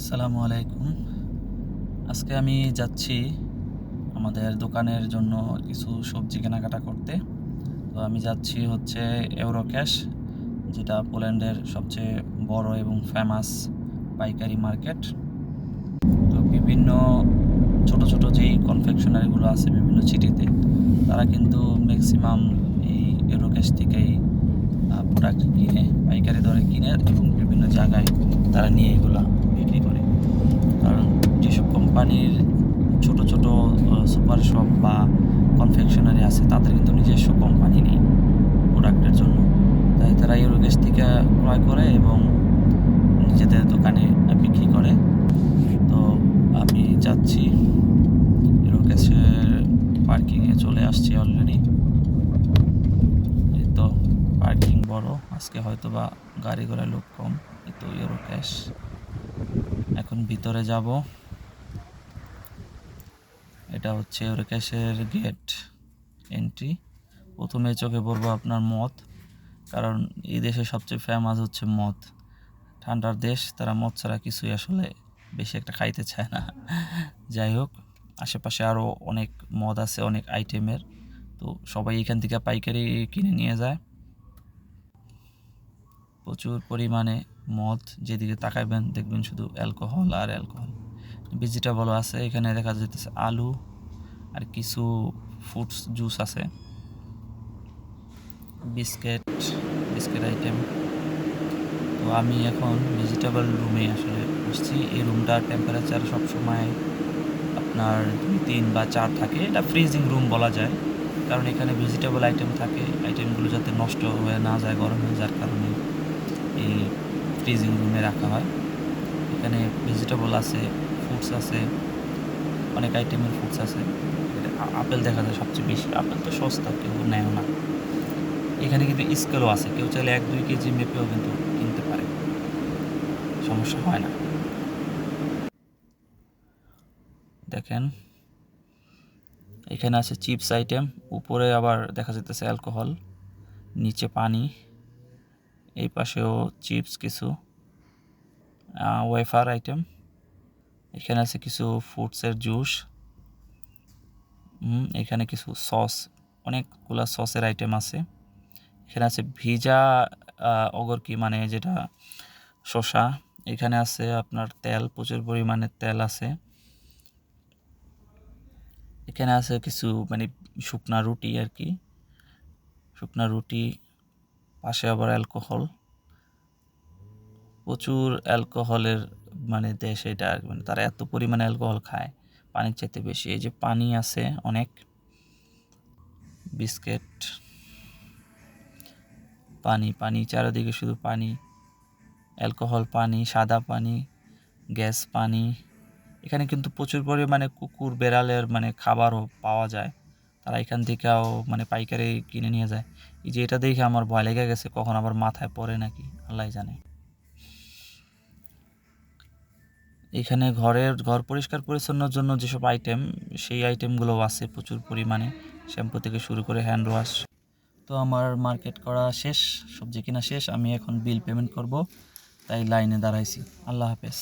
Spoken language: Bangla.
আসসালামু আলাইকুম। আজকে আমি যাচ্ছি আমাদের দোকানের জন্য কিছু সবজি কেনাকাটা করতে। তো আমি যাচ্ছি হচ্ছে ইউরোক্যাশ যেটা পোল্যান্ডের সবচেয়ে বড় এবং ফেমাস পাইকারি মার্কেট। তো বিভিন্ন ছোট ছোট যেই কনফেকশনারিগুলো আছে বিভিন্ন সিটিতে তারা কিন্তু ম্যাক্সিমাম এই ইউরোক্যাশ থেকেই প্রোডাক্ট কিনে, পাইকারি দরে কিনে এবং বিভিন্ন জায়গায় তারা নিয়ে এগুলা বিক্রি করে কারণ যেসব কোম্পানির ছোট ছোট সুপার শপ বা কনফেকশনারি আছে, তাদের কিন্তু নিজস্ব কোম্পানি নেই প্রোডাক্টের জন্য। তাই তারা ইউরোগ্যাস থেকে ক্রয় করে এবং নিজেদের দোকানে বিক্রি করে। তো আমি যাচ্ছি ইউরোগ্যাসের পার্কিংয়ে চলে আসছি অলরেডি এই তো পার্কিং বড়, আজকে হয়তো বা গাড়ি ঘোড়ায় লোক কম, এই তো ইউরো ক্যাশ এখন ভিতরে যাব। এটা হচ্ছে ইউরো ক্যাশের গেট এন্ট্রি প্রথমে চোখে পড়ব আপনার মদ, কারণ এই দেশে সবচেয়ে ফেমাস হচ্ছে মদ। ঠান্ডার দেশ, তারা মদ ছাড়া কিছুই আসলে বেশি একটা খাইতে চায় না। যাই হোক, আশেপাশে আরও অনেক মদ আছে, অনেক আইটেমের তো সবাই এখান থেকে পাইকারি কিনে নিয়ে যায়। প্রচুর পরিমাণে মদ, যেদিকে তাকাইবেন দেখবেন শুধু অ্যালকোহল আর অ্যালকোহল ভেজিটেবলও আছে। এখানে দেখা যাইতেছে আলু আর কিছু ফ্রুটস জুস আছে। বিস্কিট বিস্কিট আইটেম তো আমি এখন ভেজিটেবল রুমে আসলে বসছি। এই রুমটার টেম্পারেচার সবসময় আপনার দুই, তিন বা চার থাকে। এটা ফ্রিজিং রুম বলা যায়। কারণ এখানে ভেজিটেবল আইটেম থাকে। আইটেমগুলো যাতে নষ্ট হয়ে না যায়, গরম হয়ে যার কারণে এই ফ্রিজিং রুমে রাখা হয়। এখানে ভেজিটেবল আছে ফ্রুটস আছে, অনেক আইটেমের ফ্রুটস আছে। আপেল দেখা যায় সবচেয়ে বেশি। আপেল তো সস্তা, কেউ নেয় না। এখানে কিন্তু স্কেলও আছে। কেউ চাইলে এক দুই কেজি মেপেও কিন্তু কিনতে পারে। সমস্যা হয় না। দেখেন। এখানে আছে চিপস আইটেম উপরে আবার দেখা যাইতেছে অ্যালকোহল নিচে পানি। এই পাশেও চিপস কিছু। ওয়েফার আইটেম এখানে আছে কিছু ফ্রুটসের জুস এখানে কিছু সস অনেকগুলা সসের আইটেম আছে। এখানে আছে ভিজা অগরকি মানে যেটা শসা। এখানে আছে আপনার তেল, প্রচুর পরিমাণে তেল আছে। এখানে আছে কিছু মানে শুকনা রুটি আর কি। শুকনা রুটি, পাশে আবার অ্যালকোহল প্রচুর অ্যালকোহলের মানে দেশ এটা মানে তারা এত পরিমাণে অ্যালকোহল খায়, পানির চাইতে বেশি। এই যে পানি আছে অনেক, বিস্কিট, পানি পানি, চারিদিকে শুধু পানি, অ্যালকোহল পানি, সাদা পানি, গ্যাস পানি। এখানে কিন্তু প্রচুর পরিমাণে কুকুর, বেড়ালের মানে খাবারও পাওয়া যায়। তারা এখান থেকেও মানে পাইকারি কিনে নিয়ে যায়। এই যে এটা দেখে আমার ভয় লেগে গেছে, কখন আবার মাথায় পড়ে নাকি আল্লাহ জানে। এখানে ঘরের, ঘর পরিষ্কার পরিচ্ছন্নর জন্য যেসব আইটেম সেই আইটেমগুলো আছে প্রচুর পরিমাণে। শ্যাম্পু থেকে শুরু করে হ্যান্ড ওয়াশ তো আমার মার্কেট করা শেষ, সবজি কিনা শেষ। আমি এখন বিল পেমেন্ট করব। তাই লাইনে দাঁড়াইছি। আল্লাহ হাফেজ।